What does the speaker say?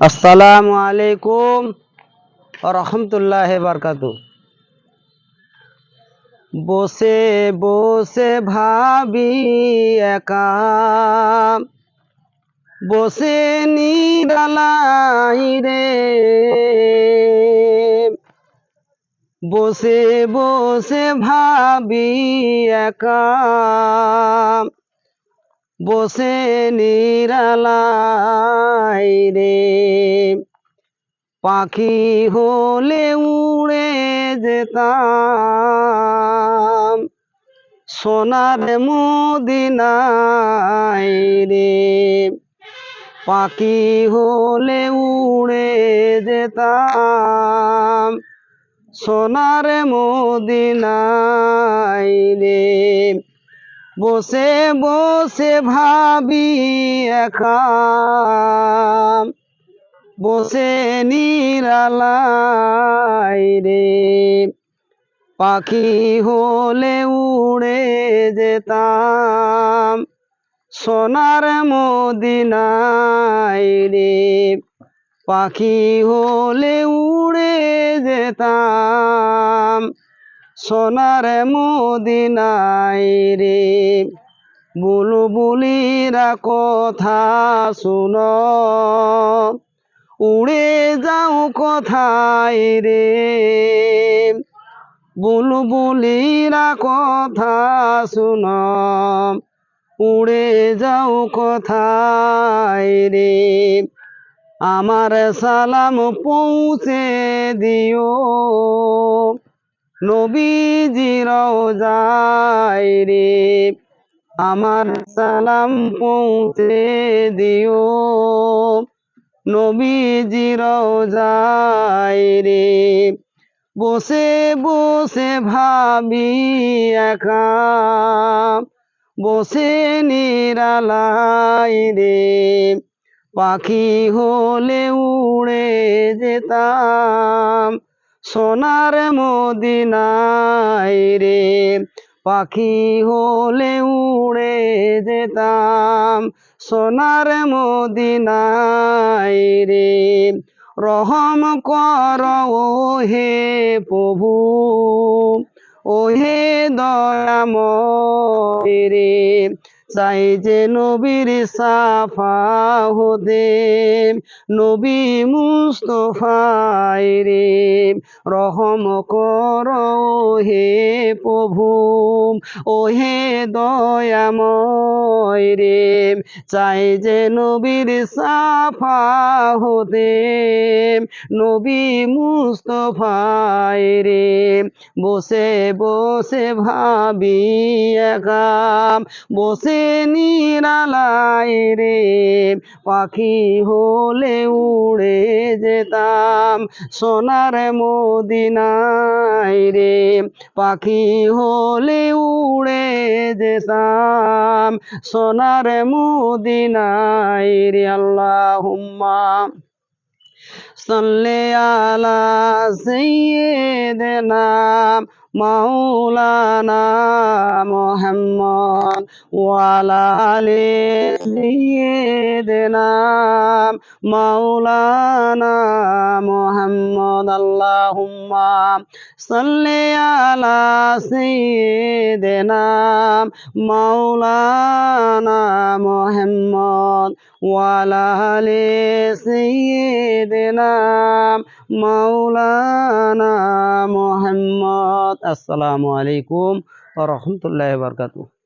আসসালামু আলাইকুম রহমতুল্লাহ বারকাত বসে বসে ভাবি একা। বসে নিরালাই রে। বসে বসে ভাবি একা। বসে নিরালাই রে। পাখি হলে উড়ে যেতাম, সোনার মদিনায় রে। পাখি হলে উড়ে যেতাম, সোনার মদিনায় রে। বসে বসে ভাবি একা বসে নিরালাই রে। পাখি হলে উড়ে যেতাম। সোনার মদিনায় রে। পাখি হলে উড়ে যেতাম। সোনার মদিনায় রে। বুলবুলিরা কথা শুনো। উড়ে যাও কোথায় রে? বুলবুলিরা কথা শুনো। উড়ে যাও কোথায় রে? আমার সালাম পৌঁছে দিও। নবীজির যায় রে, আমার সালাম পৌঁছে দিও। নবীজির যায় রে, বসে বসে ভাবি একা। বসে নিরালাই রে, পাখি হলে উড়ে যেতাম। সোনার মদিনায় রে, পাখি হলে উড়ে যেতাম। সোনার মদিনায় রে, রহম কর ও হে প্রভু ও হে দয়াময় রে। চাই যে নবীর সাফা হতে, নবী মুস্তফাই রে। রহম কর হে প্রভু ও হে দয়াময় রে। চাই যে নবীর সাফা হতে, নবী মুস্তফাই রে। বসে বসে ভাবি একা, বসে নিরালাই রে। পাখি হলে উড়ে যেতাম সোনার মদিনায় রে। পাখি হলে উড়ে যেতাম সোনার মদিনায় রে। আল্লাহ সাল্লে আলা সাইয়্যিদিনা মাওলানা মুহাম্মদ وعلى آل سيدنا مولانا محمد اللهم صل على سيدنا مولانا محمد وعلى آل سيدنا مولانا محمد السلام عليكم ورحمة الله وبركاته